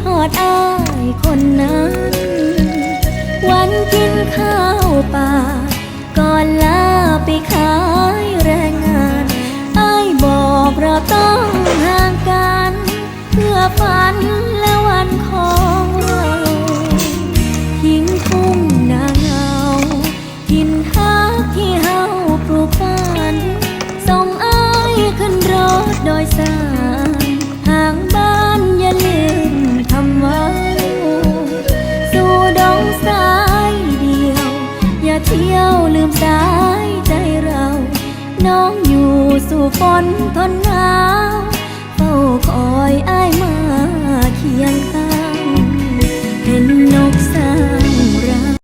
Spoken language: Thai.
ทอดอายคนนั้น วันกินข้าวป่า ก่อนลาไปขายแรงงาน อายบอกเราต้องห่างกัน เพื่อฟ้า เที่ยวลืมสายใจเรา น้องอยู่สู่ฝนทนหนาว